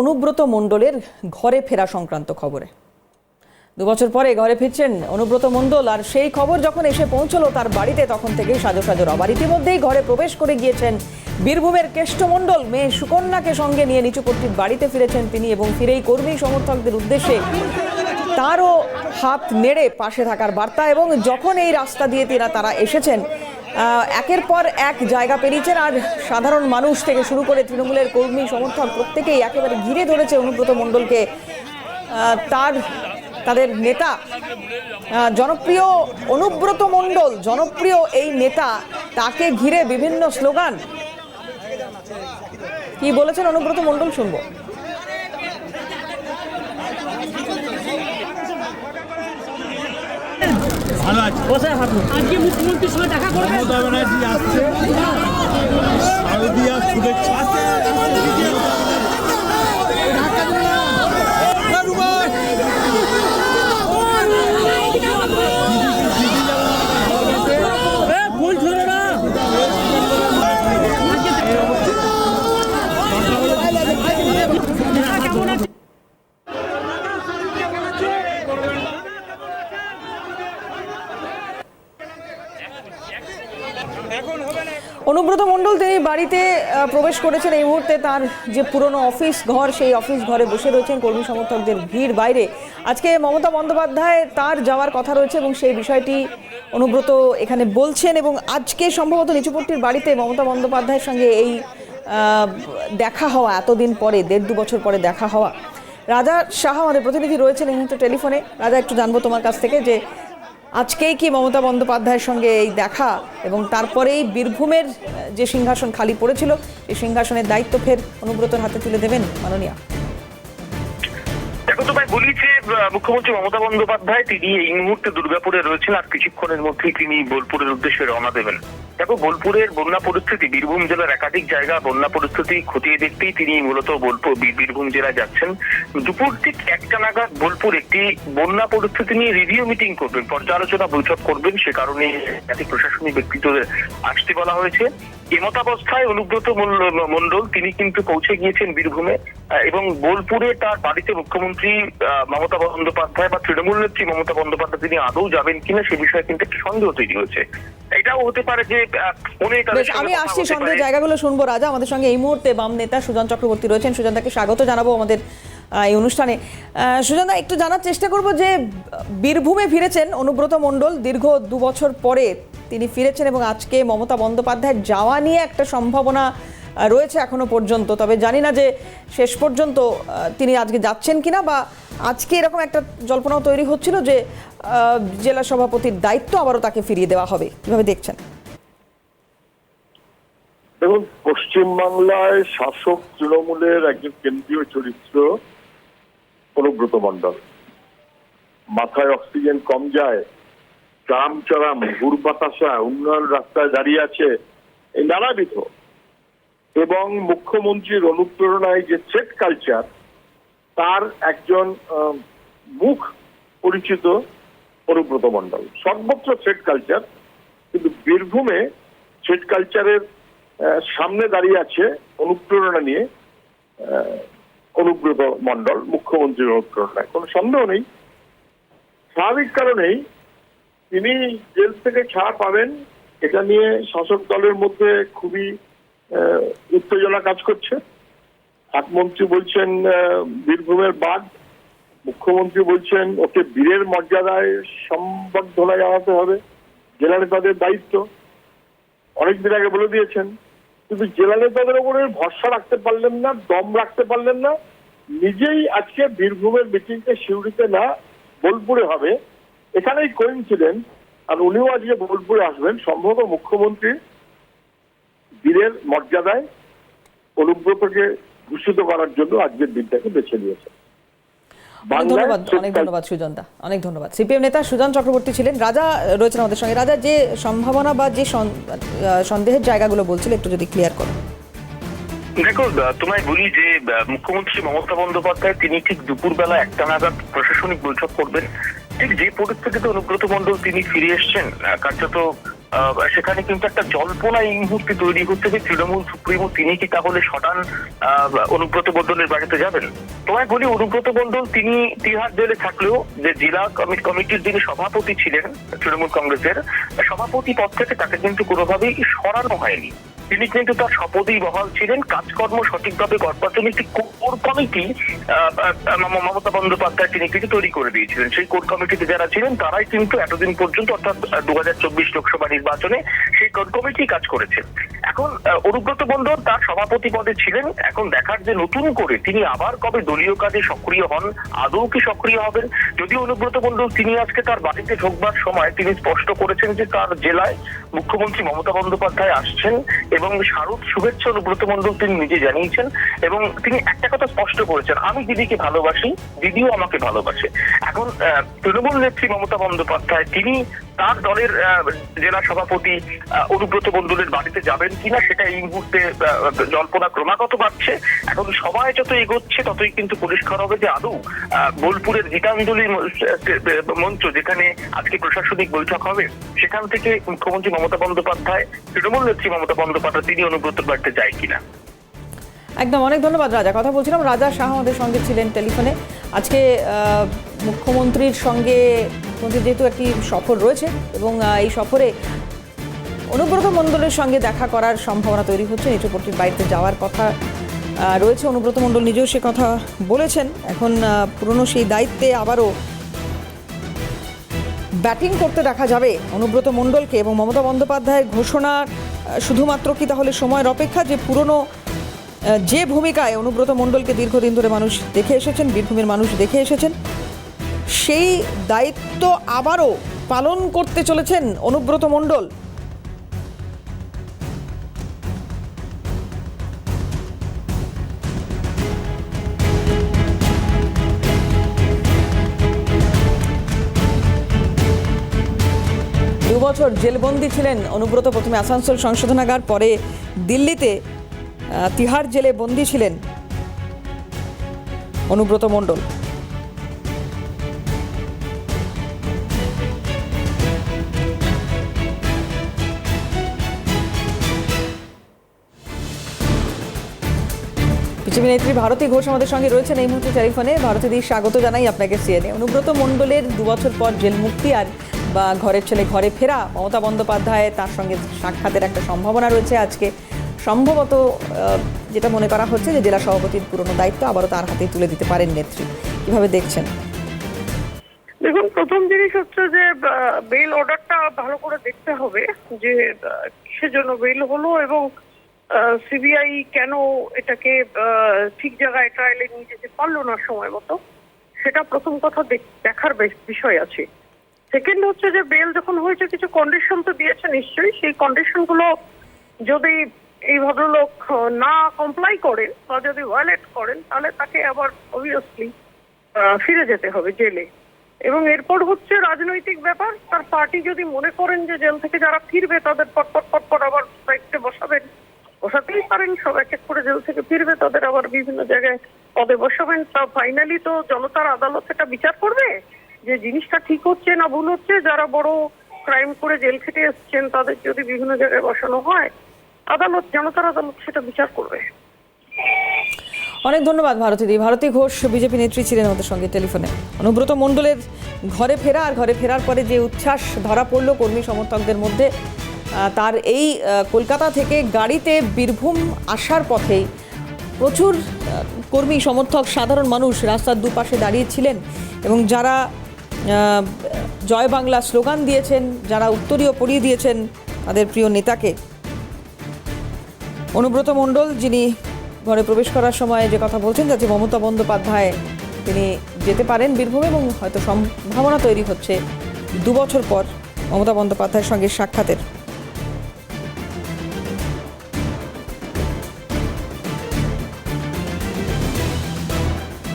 অনুব্রত মণ্ডলের ঘরে ফেরা সংক্রান্ত খবরে। দু বছর পরে ঘরে ফিরছেন অনুব্রত মণ্ডল আর সেই খবর যখন এসে পৌঁছলো তার বাড়িতে, তখন থেকেই সাজো সাজো রবার ইতিমধ্যেই ঘরে প্রবেশ করে গিয়েছেন বীরভূমের কেষ্ট মণ্ডল। মেয়ে সুকন্যাকে সঙ্গে নিয়ে নিচুপট্টির বাড়িতে ফিরেছেন তিনি এবং ফিরেই কর্মী সমর্থকদের উদ্দেশ্যে তারও হাত নেড়ে পাশে থাকার বার্তা এবং যখন এই রাস্তা দিয়ে তারা তারা এসেছেন একের পর এক জায়গা পেরিয়েছেন আর সাধারণ মানুষ থেকে শুরু করে তৃণমূলের কর্মী, সমর্থক প্রত্যেকেই একেবারে ঘিরে ধরেছে অনুব্রত মণ্ডলকে। তার, তাদের নেতা জনপ্রিয় অনুব্রত মণ্ডল, জনপ্রিয় এই নেতা, তাকে ঘিরে বিভিন্ন স্লোগান। কি বলেছেন অনুব্রত মণ্ডল শুনব? ভালো আছে। আজকে মুখ্যমন্ত্রীর সঙ্গে দেখা করবেন? মমতা ব্যানার্জি আসছে। শারদীয়া শুভেচ্ছা এ, ফুল ধরে না অনুব্রত মণ্ডল তিনি বাড়িতে প্রবেশ করেছেন এই মুহূর্তে তার যে পুরনো অফিস ঘর, সেই অফিস ঘরে বসে রয়েছেন কর্মী সমর্থকদের ভিড় বাইরে। আজকে মমতা বন্দ্যোপাধ্যায় তার যাওয়ার কথা রয়েছে এবং সেই বিষয়টি অনুব্রত এখানে বলছেন এবং আজকে সম্ভবত নিচুপট্টির বাড়িতে মমতা বন্দ্যোপাধ্যায়ের সঙ্গে এই দেখা হওয়া, এতদিন পরে, দেড় দু বছর পরে দেখা হওয়া। রাজা শাহ আমাদের প্রতিনিধি রয়েছেন এই মুহূর্তে টেলিফোনে। রাজা, একটু জানব তোমার কাছ থেকে যে আজকেই কি মমতা বন্দ্যোপাধ্যায়ের সঙ্গে এই দেখা এবং তারপরেই বীরভূমের যে সিংহাসন খালি পড়েছিল, এই সিংহাসনের দায়িত্ব ফের অনুব্রতর হাতে তুলে দেবেন মাননীয়া। দেখো তোমায় বলি যে মুখ্যমন্ত্রী মমতা বন্দ্যোপাধ্যায়, তিনি এই মুহূর্তে দুর্গাপুরে রয়েছেন, আর কিছুক্ষণের মধ্যেই তিনি বোলপুরের উদ্দেশ্যে রওনা দেবেন। দেখো, বোলপুরের বন্যা পরিস্থিতি, বীরভূম জেলার একাধিক জায়গা বন্যা পরিস্থিতি খতিয়ে দেখতেই তিনি মূলত বোলপুর বীরভূম জেলায় যাচ্ছেন। দুপুর ঠিক একটা নাগাদ বোলপুর একটি বন্যা পরিস্থিতি নিয়ে রিভিউ মিটিং করবেন, পর্যালোচনা বৈঠক করবেন, সে কারণে একাধিক প্রশাসনিক ব্যক্তিত্বদের আসতে বলা হয়েছে। এমতাবস্থায় অনুব্রত মণ্ডল, তিনি কিন্তু পৌঁছে গিয়েছেন বীরভূমে এবং বোলপুরে তার বাড়িতে মুখ্যমন্ত্রী মমতা বন্দ্যোপাধ্যায় বা তৃণমূল নেত্রী মমতা বন্দ্যোপাধ্যায় তিনি আদৌ যাবেন কিনা সে বিষয়ে কিন্তু একটি সন্দেহ তৈরি হয়েছে। এটাও হতে পারে যে সঙ্গে আমি আসছি পারে। জায়গাগুলো শুনব। রাজা আমাদের সঙ্গে এই মুহূর্তে বাম নেতা সুজন চক্রবর্তী রয়েছেন। সুজনদাকে স্বাগত জানাব আমাদের এই অনুষ্ঠানে। সুজনদা একটু জানার চেষ্টা করব যে বীরভূমে ফিরেছেন অনুব্রত মণ্ডল। দীর্ঘ দু বছর পরে তিনি ফিরেছেন এবং আজকে মমতা বন্দ্যোপাধ্যায় যাওয়া নিয়ে একটা সম্ভাবনা রয়েছে এখনও পর্যন্ত। তবে জানি না যে শেষ পর্যন্ত তিনি আজকে যাচ্ছেন কিনা বা আজকে এরকম একটা জল্পনাও তৈরি হচ্ছিল যে আহ, জেলা সভাপতির দায়িত্ব আবারও তাকে ফিরিয়ে দেওয়া হবে। কীভাবে দেখছেন? দেখুন পশ্চিমবাংলায় শাসক তৃণমূলের একজন কেন্দ্রীয় চরিত্র অনুব্রত মণ্ডল মাথায় অক্সিজেন কম যায় চারাম চারাম গুড় বাতাসা, উন্নয়ন রাস্তায় দাঁড়িয়ে আছে, এই নানাবিধ। এবং মুখ্যমন্ত্রীর অনুপ্রেরণায় যে সেট কালচার, তার একজন মুখ পরিচিত অনুব্রত মণ্ডল সর্বত্র সেট কালচার, কিন্তু বীরভূমে সেট কালচারের সামনে দাঁড়িয়ে আছে অনুপ্রেরণা নিয়ে অনুব্রত মণ্ডল, মুখ্যমন্ত্রীর অনুপ্রেরণায়। কোনো সন্দেহ নেই। স্বাভাবিক কারণেই তিনি জেল থেকে ছাড়া পাবেন। এটা নিয়ে শাসক দলের মধ্যে খুবই উত্তেজনা কাজ করছে। এক মন্ত্রী বলছেন বীরভূমের বাদ মুখ্যমন্ত্রী বলছেন, ওকে বীরের মর্যাদায় সম্বর্ধনা জানাতে হবে। জেলা নেতাদের দায়িত্ব। অনেকদিন আগে বলে দিয়েছেন। কিন্তু জেলা নেতাদের উপরে ভরসা রাখতে পারলেন না, দম রাখতে পারলেন না। নিজেই আজকে বীরভূমের মিটিংকে শিউরিতে না, বোলপুরে হবে। এখানেই কোইন্সিডেন্ট আর উনিও আজকে বোলপুরে আসবেন। সম্ভবত মুখ্যমন্ত্রী বীরের মর্যাদায় অনুব্রতকে ভূষিত করার জন্য আজকের দিনটাকে বেছে নিয়েছে অনেক ধন্যবাদ অনেক ধন্যবাদ সুজনদা অনেক ধন্যবাদ। সিপিএম নেতা সুজন চক্রবর্তী ছিলেন রাজা রয়েছেন আমাদের সঙ্গে। রাজা যে সম্ভাবনা বা যে সন্দেহের জায়গাগুলো বলছিল একটু যদি ক্লিয়ার করো। দেখো তোমায় বলি যে মুখ্যমন্ত্রী মমতা বন্দ্যোপাধ্যায় তিনি ঠিক দুপুরবেলা একটা নাগাদ প্রশাসনিক বৈঠক করবেন। ঠিক যে পরিস্থিতিতে অনুব্রত মণ্ডল তিনি ফিরে এসছেন কার্যত সেখানে কিন্তু একটা জল্পনা এই মুহূর্তে তৈরি হচ্ছে যে তৃণমূল সুপ্রিমো তিনি কি তাহলে আহ, অনুব্রত বন্দলের বাড়িতে যাবেন? তোমায় বলি অনুব্রত বন্দল তিনি তিহার জেলে থাকলেও যে জেলা কমিটির যিনি সভাপতি ছিলেন তৃণমূল কংগ্রেসের সভাপতি পদ থেকে তাকে কিন্তু কোনোভাবেই সরানো হয়নি। তিনি কিন্তু তার শপথেই বহাল ছিলেন, কাজকর্ম সঠিকভাবে করবার জন্য একটি কোর কমিটি মমতা বন্দ্যোপাধ্যায় তিনি কিন্তু তৈরি করে দিয়েছিলেন। সেই কোর কমিটিতে যারা ছিলেন, তারাই কিন্তু এতদিন পর্যন্ত, অর্থাৎ দু হাজার চব্বিশ লোকসভা নির্বাচনে সেই কোর কমিটি কাজ করেছে এখন অনুব্রত মণ্ডল তার সভাপতি পদে ছিলেন। এখন দেখার যে নতুন করে তিনি আবার কবে দলীয় কাজে সক্রিয় হন, আদৌ কি সক্রিয় হবেন? যদি অনুব্রত মণ্ডল তিনি আজকে তার বাড়িতে ঢোকবার সময় তিনি স্পষ্ট করেছেন যে তার জেলায় মুখ্যমন্ত্রী মমতা বন্দ্যোপাধ্যায় আসছেন এবং শারদ শুভেচ্ছা অনুব্রত মণ্ডল তিনি নিজে জানিয়েছেন এবং তিনি একটা কথা স্পষ্ট করেছেন, আমি দিদিকে ভালোবাসি, দিদিও আমাকে ভালোবাসে। এখন তৃণমূল নেত্রী মমতা বন্দ্যোপাধ্যায়, তিনি তার দলের জেলা সভাপতি অনুব্রত মণ্ডলের বাড়িতে যাবেন কিনা সেটা এই মুহূর্তে জল্পনা ক্রমাগত বাড়ছে। এখন সময় যত এগোচ্ছে, ততই কিন্তু পরিষ্কার হবে যে আদৌ বোলপুরের গীতাঞ্জলি মঞ্চ যেখানে আজকে প্রশাসনিক বৈঠক হবে, সেখান থেকে মুখ্যমন্ত্রী মমতা বন্দ্যোপাধ্যায়, তৃণমূল নেত্রী মমতা বন্দ্যোপাধ্যায়, তিনি অনুব্রতের বাড়িতে যায় কিনা। একদম, অনেক ধন্যবাদ রাজা। কথা বলছিলাম, রাজা শাহ আমাদের সঙ্গে ছিলেন টেলিফোনে। আজকে মুখ্যমন্ত্রীর সঙ্গে, মুখ্যমন্ত্রীর যেহেতু একটি সফর রয়েছে, এবং এই সফরে অনুব্রত মণ্ডলের সঙ্গে দেখা করার সম্ভাবনা তৈরি হচ্ছে। নিচুপট্টির বাড়িতে যাওয়ার কথা রয়েছে। অনুব্রত মণ্ডল নিজেও সে কথা বলেছেন। এখন পুরনো সেই দায়িত্বে আবারও ব্যাটিং করতে দেখা যাবে অনুব্রত মণ্ডলকে এবং মমতা বন্দ্যোপাধ্যায়ের ঘোষণা শুধুমাত্র কি তাহলে সময়ের অপেক্ষা? যে পুরনো যে ভূমিকায় অনুব্রত মণ্ডলকে দীর্ঘদিন ধরে মানুষ দেখে এসেছেন, বীরভূমের মানুষ দেখে এসেছেন, সেই দায়িত্ব আবারও পালন করতে চলেছেন অনুব্রত মণ্ডল বছর জেলবন্দি ছিলেন অনুব্রত প্রথমে আসানসোল সংশোধনাগার, পরে দিল্লিতে তিহার জেলে বন্দি ছিলেন অনুব্রত মণ্ডল। বিজেপি নেত্রী ভারতী ঘোষ আমাদের সঙ্গে রয়েছেন এই মুহূর্তে টেলিফোনে। ভারতী দি স্বাগত জানাই আপনাকে সিএনএ। অনুব্রত মণ্ডলের দু বছর পর জেল মুক্তি আর বা ঘরের ছেলে ঘরে ফেরা মমতা বন্দ্যোপাধ্যায় তার সঙ্গে সাক্ষাতের একটা সম্ভাবনা রয়েছে আজকে। সম্ভবত যেটা মনে করা হচ্ছে যে জেলা সভাপতির পুরনো দায়িত্ব আবারও তার হাতে তুলে দিতে পারেন নেত্রী। কীভাবে দেখছেন? দেখুন প্রথম জিনিস হচ্ছে যে বেল অর্ডারটা ভালো করে দেখতে হবে যে আহ, কিসের জন্য বেল হলো এবং সিবিআই কেন এটাকে ঠিক জায়গায় ট্রায়ালে নিয়ে যেতে পারল না সময় মতো। সেটা প্রথম কথা দেখার বিষয় আছে। সেকেন্ড হচ্ছে যে বেল যখন হয়েছে, কিছু কন্ডিশন তো দিয়েছে নিশ্চয়ই। সেই কন্ডিশনগুলো যদি এই ভদ্রলোক না কমপ্লাই করেন বা যদি ভায়োলেট করেন, তাহলে তাকে আবার অবভিয়াসলি ফিরে যেতে হবে জেলে। এবং এরপর হচ্ছে রাজনৈতিক ব্যাপার। তার পার্টি যদি মনে করেন যে জেল থেকে যারা ফিরবে, তাদের পটপট পটপট আবার দায়িত্বে বসাবেন। বসাতেই পারেন সব এক এক করে জেল থেকে ফিরবে, তাদের আবার বিভিন্ন জায়গায় পদে বসাবেন। তা ফাইনালি তো জনতার আদালত সেটা বিচার করবে? যে জিনিসটা ঠিক হচ্ছে না ভুল হচ্ছে, যারা বড় ক্রাইম করে জেল খেটে এসছেন, তাদের যদি বিভিন্ন জায়গায় বসানো হয়, আদালত, জনতার আদালত সেটা বিচার করবে। অনেক ধন্যবাদ ভারতী দি। ভারতী ঘোষ, বিজেপি নেত্রী ছিলেন আমাদের সঙ্গে টেলিফোনে। অনুব্রত মণ্ডলের ঘরে ফেরা আর ঘরে ফেরার পরে যে উচ্ছ্বাস ধরা পড়ল কর্মী সমর্থকদের মধ্যে তার এই কলকাতা থেকে গাড়িতে বীরভূম আসার পথেই প্রচুর কর্মী সমর্থক, সাধারণ মানুষ রাস্তার দুপাশে দাঁড়িয়েছিলেন এবং যারা জয় বাংলা স্লোগান দিয়েছেন, যারা উত্তরীয় পড়িয়ে দিয়েছেন তাদের প্রিয় নেতাকে। অনুব্রত মণ্ডল, যিনি ঘরে প্রবেশ করার সময় যে কথা বলছেন যাতে মমতা বন্দ্যোপাধ্যায়। তিনি যেতে পারেন বীরভূম এবং হয়তো সম্ভাবনা তৈরি হচ্ছে দু বছর পর মমতা বন্দ্যোপাধ্যায়ের সঙ্গে সাক্ষাতের।